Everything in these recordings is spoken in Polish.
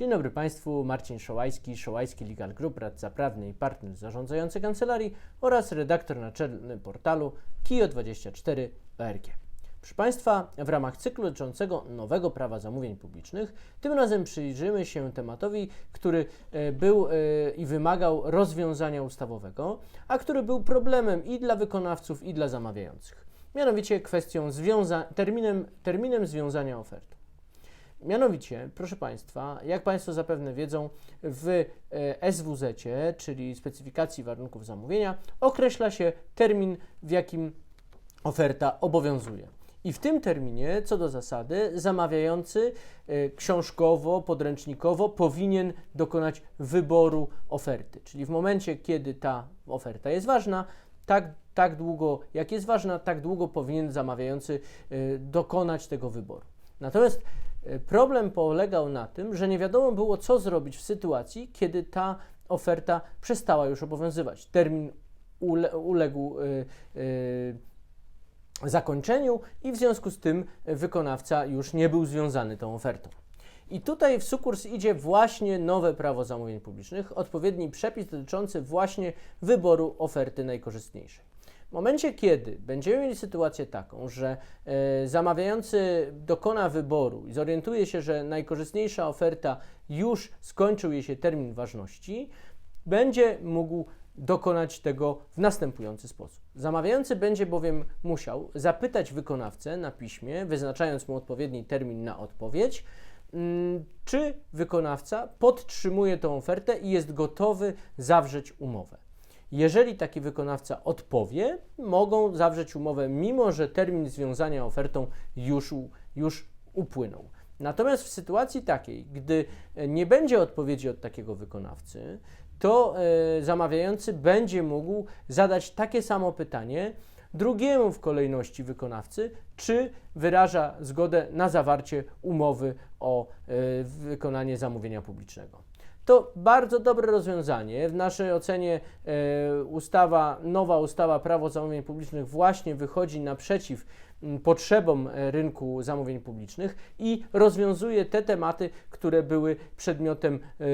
Dzień dobry Państwu, Marcin Szołajski, Szołajski Legal Group, radca prawny i partner zarządzający kancelarii oraz redaktor naczelny portalu KIO24 ORG. Proszę Państwa, w ramach cyklu dotyczącego nowego prawa zamówień publicznych, tym razem przyjrzymy się tematowi, który e, był e, i wymagał rozwiązania ustawowego, a który był problemem i dla wykonawców, i dla zamawiających. Mianowicie kwestią związa- terminem, terminem związania oferty. Mianowicie, proszę Państwa, jak Państwo zapewne wiedzą, w e, SWZ, czyli specyfikacji warunków zamówienia, określa się termin, w jakim oferta obowiązuje. I w tym terminie, co do zasady, zamawiający e, książkowo, podręcznikowo powinien dokonać wyboru oferty. Czyli w momencie, kiedy ta oferta jest ważna, tak, tak długo, jak jest ważna, tak długo powinien zamawiający e, dokonać tego wyboru. Natomiast problem polegał na tym, że nie wiadomo było, co zrobić w sytuacji, kiedy ta oferta przestała już obowiązywać. Termin ule, uległ y, y, zakończeniu i w związku z tym wykonawca już nie był związany tą ofertą. I tutaj w sukurs idzie właśnie nowe prawo zamówień publicznych, odpowiedni przepis dotyczący właśnie wyboru oferty najkorzystniejszej. W momencie, kiedy będziemy mieli sytuację taką, że e, zamawiający dokona wyboru i zorientuje się, że najkorzystniejsza oferta już skończył jej się termin ważności, będzie mógł dokonać tego w następujący sposób. Zamawiający będzie bowiem musiał zapytać wykonawcę na piśmie, wyznaczając mu odpowiedni termin na odpowiedź, mm, czy wykonawca podtrzymuje tą ofertę i jest gotowy zawrzeć umowę. Jeżeli taki wykonawca odpowie, mogą zawrzeć umowę, mimo że termin związania ofertą już, już upłynął. Natomiast w sytuacji takiej, gdy e, nie będzie odpowiedzi od takiego wykonawcy, to e, zamawiający będzie mógł zadać takie samo pytanie drugiemu w kolejności wykonawcy, czy wyraża zgodę na zawarcie umowy o e, wykonanie zamówienia publicznego. To bardzo dobre rozwiązanie. W naszej ocenie e, ustawa, nowa ustawa Prawo zamówień publicznych właśnie wychodzi naprzeciw m, potrzebom e, rynku zamówień publicznych i rozwiązuje te tematy, które były przedmiotem e,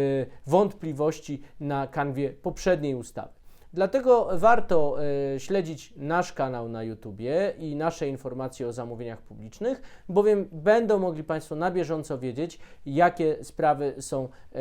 wątpliwości na kanwie poprzedniej ustawy. Dlatego warto e, śledzić nasz kanał na YouTubie i nasze informacje o zamówieniach publicznych, bowiem będą mogli Państwo na bieżąco wiedzieć, jakie sprawy są e,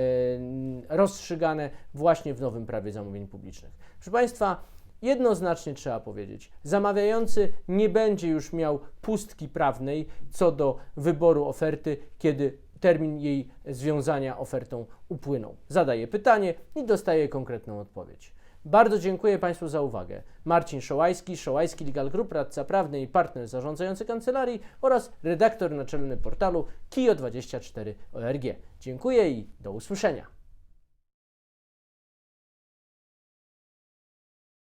rozstrzygane właśnie w nowym prawie zamówień publicznych. Proszę Państwa, jednoznacznie trzeba powiedzieć, zamawiający nie będzie już miał pustki prawnej co do wyboru oferty, kiedy termin jej związania ofertą upłynął. Zadaje pytanie i dostaje konkretną odpowiedź. Bardzo dziękuję Państwu za uwagę. Marcin Szołajski, Szołajski Legal Group, radca prawny i partner zarządzający kancelarii oraz redaktor naczelny portalu KIO24 ORG. Dziękuję i do usłyszenia.